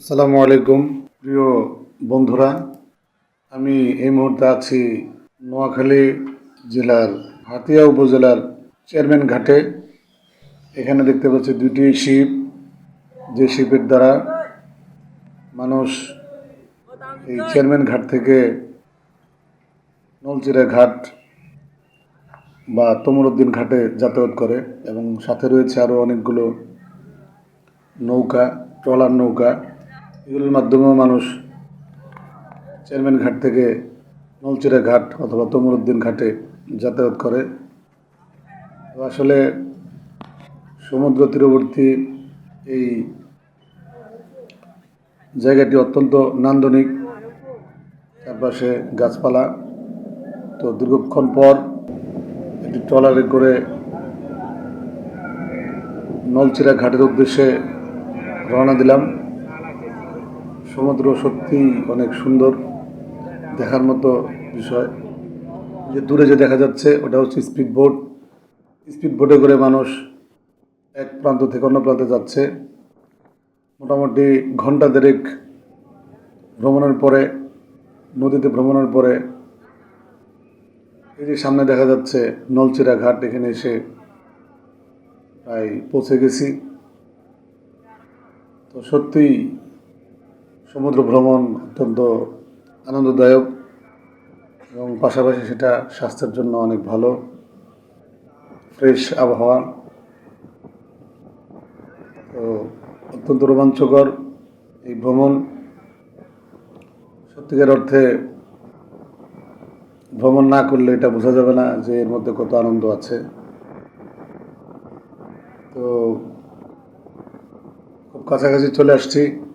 আসসালামু আলাইকুম। প্রিয় বন্ধুরা, আমি এই মুহূর্তে আছি নোয়াখালী জেলার হাতিয়া উপজেলার চেয়ারম্যান ঘাটে। এখানে দেখতে পাচ্ছি দুটি শিপ, যে শিপের দ্বারা মানুষ এই চেয়ারম্যান ঘাট থেকে নলচিরা ঘাট বা তমরুদ্দিন ঘাটে যাতায়াত করে এবং সাথে রয়েছে আরও অনেকগুলো নৌকা, ট্রলার নৌকা। এগুলোর মাধ্যমেও মানুষ চেয়ারম্যান ঘাট থেকে নলচিরা ঘাট অথবা তমরুদ্দিন ঘাটে যাতায়াত করে। তো আসলে সমুদ্র তীরবর্তী এই জায়গাটি অত্যন্ত নান্দনিক। চারপাশে গাছপালা। তো দীর্ঘক্ষণ পর একটি ট্রলারে করে নলচিরা ঘাটের উদ্দেশ্যে রওনা দিলাম। সমুদ্র সত্যিই অনেক সুন্দর দেখার মতো বিষয়। যে দূরে যে দেখা যাচ্ছে, ওটা হচ্ছে স্পিড বোট স্পিড বোটে করে মানুষ এক প্রান্ত থেকে অন্য প্রান্তে যাচ্ছে। মোটামুটি ঘণ্টা দেড়েক ভ্রমণের পরে, নদীতে ভ্রমণের পরে, এই যে সামনে দেখা যাচ্ছে নলচিরা ঘাট, এখানে এসে প্রায় পৌঁছে গেছি। তো সত্যিই সমুদ্র ভ্রমণ অত্যন্ত আনন্দদায়ক এবং পাশাপাশি সেটা স্বাস্থ্যের জন্য অনেক ভালো, ফ্রেশ আবহাওয়া। তো অত্যন্ত রোমাঞ্চকর এই ভ্রমণ। সত্যিকার অর্থে ভ্রমণ না করলে এটা বোঝা যাবে না যে এর মধ্যে কত আনন্দ আছে। তো খুব কাছাকাছি চলে আসছি।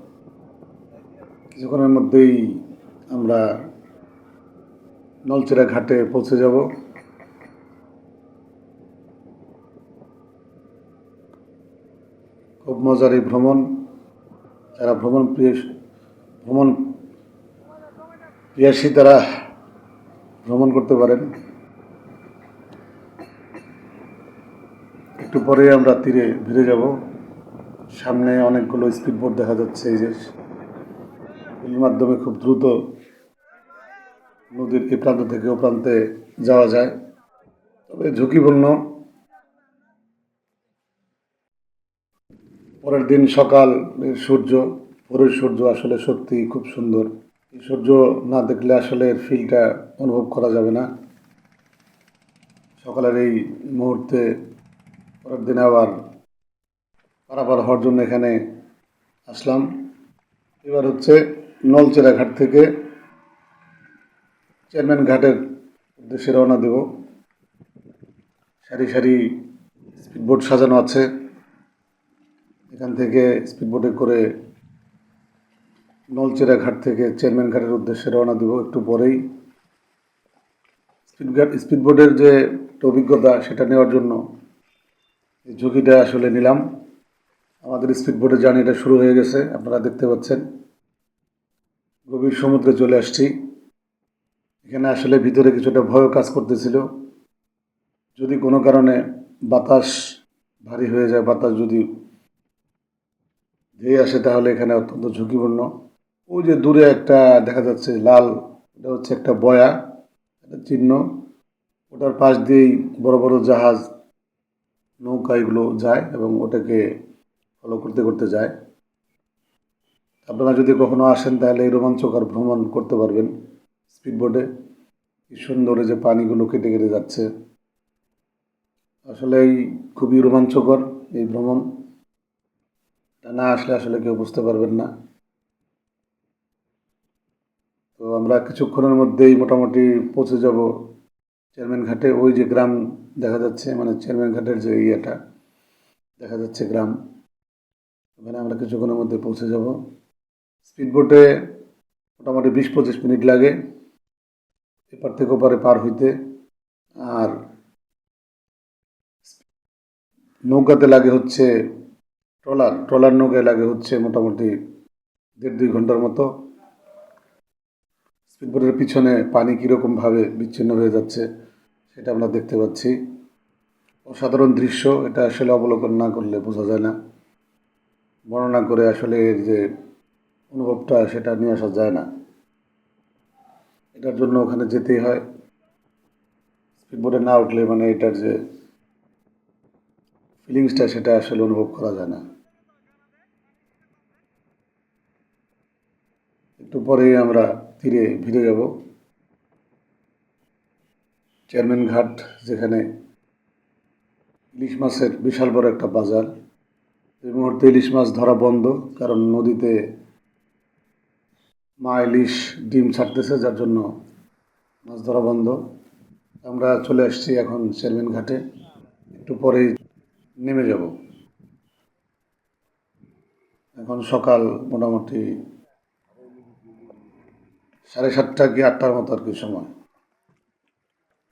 কিছুক্ষণের মধ্যেই আমরা নলচিরা ঘাটে পৌঁছে যাব। খুব মজার এই ভ্রমণ। যারা ভ্রমণ প্রিয়, ভ্রমণ প্রিয়াসী তারা ভ্রমণ করতে পারেন। একটু পরে আমরা তীরে ভিড়ে যাব। সামনে অনেকগুলো স্পিড বোট দেখা যাচ্ছে এই যে। এর মাধ্যমে খুব দ্রুত নদীর এ প্রান্ত থেকে ও প্রান্তে যাওয়া যায়। তবে ঝুঁকিপূর্ণ। পরের দিন সকাল, সূর্য, ভোরের সূর্য আসলে সত্যি খুব সুন্দর। এই সূর্য না দেখলে আসলে এর ফিলটা অনুভব করা যাবে না। সকালের এই মুহূর্তে পরের দিন আবার পারাপার হওয়ার জন্য এখানে আসলাম। এবার হচ্ছে নলচেরা ঘাট থেকে চেয়ারম্যান ঘাটের উদ্দেশ্যে রওনা দেব। সারি সারি স্পিডবোট সাজানো আছে। এখান থেকে স্পিডবোটে করে নলচেরা ঘাট থেকে চেয়ারম্যান ঘাটের উদ্দেশ্যে রওনা দেব একটু পরেই। স্পিড ঘাট স্পিডবোটের যে অভিজ্ঞতা সেটা নেওয়ার জন্য এই ঝুঁকিটা আসলে নিলাম। আমাদের স্পিডবোটের জার্নিটা শুরু হয়ে গেছে, আপনারা দেখতে পাচ্ছেন। গভীর সমুদ্রে চলে আসছি। এখানে আসলে ভিতরে কিছুটা ভয় কাজ করতেছিল। যদি কোনো কারণে বাতাস ভারী হয়ে যায়, বাতাস যদি ধেয়ে আসে, তাহলে এখানে অত্যন্ত ঝুঁকিপূর্ণ। ওই যে দূরে একটা দেখা যাচ্ছে লাল, এটা হচ্ছে একটা বয়া, একটা চিহ্ন। ওটার পাশ দিয়েই বড় বড় জাহাজ, নৌকা এগুলো যায় এবং ওটাকে ফলো করতে করতে যায়। আপনারা যদি কখনো আসেন, তাহলে এই রোমাঞ্চকর ভ্রমণ করতে পারবেন। স্পিডবোটে কি সুন্দর যে পানিগুলো কেটে কেটে যাচ্ছে। আসলে এই খুবই রোমাঞ্চকর এই ভ্রমণ। না আসলে আসলে কেউ বুঝতে পারবেন না। তো আমরা কিছুক্ষণের মধ্যেই মোটামুটি পৌঁছে যাব চেয়ারম্যান ঘাটে। ওই যে গ্রাম দেখা যাচ্ছে মানে চেয়ারম্যান ঘাটের যে ইয়েটা, দেখা যাচ্ছে গ্রাম। ওখানে আমরা কিছুক্ষণের মধ্যে পৌঁছে যাব। স্পিডবোটে মোটামুটি বিশ পঁচিশ মিনিট লাগে। এপার থেকে ওপারে পার হইতে। আর নৌকাতে লাগে হচ্ছে ট্রলার। ট্রলার নৌকায় লাগে হচ্ছে মোটামুটি দেড় দুই ঘণ্টার মতো। স্পিডবোটের পিছনে পানি কীরকমভাবে বিচ্ছিন্ন হয়ে যাচ্ছে সেটা আমরা দেখতে পাচ্ছি। অসাধারণ দৃশ্য। এটা আসলে অবলোকন না করলে বোঝা যায় না। বর্ণনা করে আসলে এর যে অনুভবটা সেটা নিয়ে আসা যায় না। এটার জন্য ওখানে যেতেই হয়। স্পিডবোটে না উঠলে মানে এটার যে ফিলিংসটা সেটা আসলে অনুভব করা যায় না। একটু পরেই আমরা তীরে ভিড়ে যাব। চেয়ারম্যান ঘাট, যেখানে ইলিশ মাছের বিশাল বড় একটা বাজার। এই মুহূর্তে ইলিশ মাছ ধরা বন্ধ, কারণ নদীতে মা ইলিশ ডিম ছাড়তেছে, যার জন্য মাছ ধরা বন্ধ। আমরা চলে আসছি এখন চেয়ারম্যান ঘাটে। একটু পরেই নেমে যাব। এখন সকাল মোটামুটি সাড়ে সাতটা কি আটটার মতো আর কি সময়।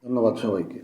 ধন্যবাদ সবাইকে।